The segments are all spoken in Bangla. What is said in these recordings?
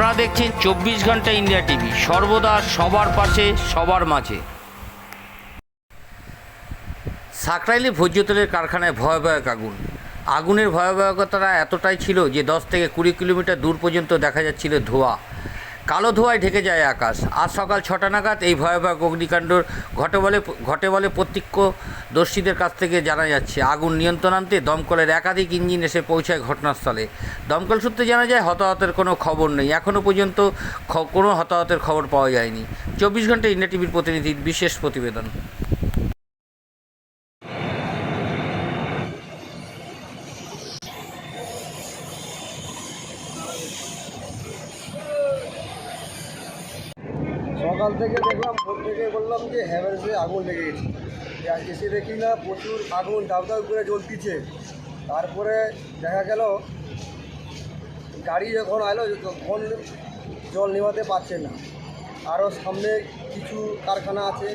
আপনারা দেখছেন চব্বিশ ঘণ্টা ইন্ডিয়া টিভি। সর্বদা সবার পাশে, সবার মাঝে। সাকরাইলে ভোজ্য তেলের কারখানায় ভয়াবহক আগুন। আগুনের ভয়াবহকতা এতটাই ছিল যে দশ থেকে কুড়ি কিলোমিটার দূর পর্যন্ত দেখা যাচ্ছিল ধোঁয়া। কালো ধোঁয়ায় ঢেকে যায় আকাশ। আজ সকাল ছটা নাগাদ এই ভয়াবহ অগ্নিকাণ্ড ঘটে বলে ঘটে বলে প্রত্যক্ষদর্শীদের কাছ থেকে জানা যাচ্ছে। আগুন নিয়ন্ত্রণ আনতে দমকলের একাধিক ইঞ্জিন এসে পৌঁছায় ঘটনাস্থলে। দমকল সূত্রে জানা যায়, হতাহতের কোনো খবর নেই। এখনও পর্যন্ত কোনো হতাহতের খবর পাওয়া যায়নি। চব্বিশ ঘণ্টা ইন্ডিয়া টিভির প্রতিনিধির বিশেষ প্রতিবেদন। সকাল থেকে দেখলাম ভোর থেকে বললাম যে হ্যাভেলসে আগুন লেগে গেছে। আর এসে দেখি না প্রচুর আগুন দাউ দাউ করে জ্বলতিছে। তারপরে দেখা গেল গাড়ি যখন আলো তখন জল নেওয়াতে পারছে না। আরও সামনে কিছু কারখানা আছে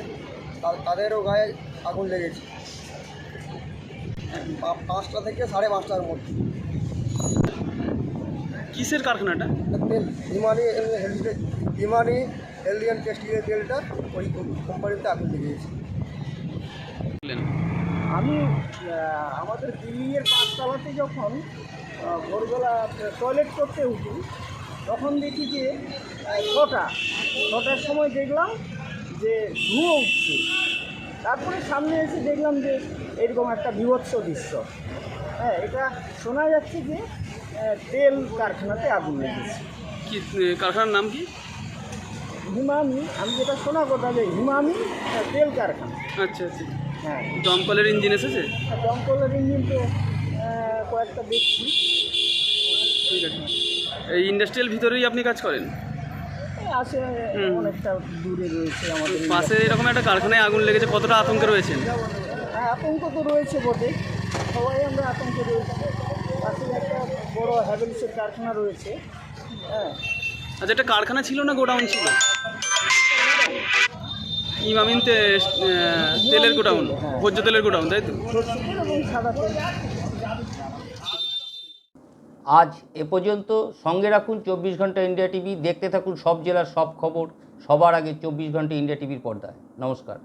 তাদেরও গায়ে আগুন লেগেছে। পাঁচটা থেকে সাড়ে পাঁচটার মধ্যে। কিসের কারখানাটা? তেল হিমানি এলিয়ান টেস্টিংয়ের তেলটা ওই কোম্পানিতে আগুন লেগেছে আমি আমাদের বিল্ডিংয়ের পাঁচতলাতে যখন ভোরবেলা টয়লেট করতে উঠি তখন দেখি যে ছটা ছটার সময় দেখলাম যে ধুয়ো উঠছে। তারপরে সামনে এসে দেখলাম যে এরকম একটা বিভৎস দৃশ্য। হ্যাঁ এটা শোনা যাচ্ছে যে তেল কারখানাতে আগুন লেগেছে। কি কারখানার নাম কি? হিমামি আমি যেটা শোনা কথা যে হিমামি তেল কারখানা। আচ্ছা আচ্ছা। হ্যাঁ। দমকলের ইঞ্জিন এসেছে? আর দমকলের ইঞ্জিন তো কয়েকটা দেখছি। ঠিক আছে। এই ইন্ডাস্ট্রিয়াল ভিতরেই আপনি কাজ করেন? আসে অনেকটা দূরে রয়েছে আমাদের পাশে এরকম একটা কারখানায় আগুন লেগেছে কতটা আতঙ্কে রয়েছেন? হ্যাঁ আতঙ্ক তো রয়েছে বটে সবাই আমরা আতঙ্কে রয়েছি। পাশে একটা বড় হ্যাভেলসের কারখানা রয়েছে। হ্যাঁ। আচ্ছা একটা কারখানা ছিল না গোডাউন ছিল? ইমামিন তেলের গোডাউন, ভোজ্য তেলের গোডাউন, তাই তো? আজ এ পর্যন্ত সঙ্গে রাখুন চব্বিশ ঘণ্টা ইন্ডিয়া টিভি, দেখতে থাকুন সব জেলার সব খবর, সবার আগে চব্বিশ ঘণ্টা ইন্ডিয়া টিভির পর্দায়। নমস্কার।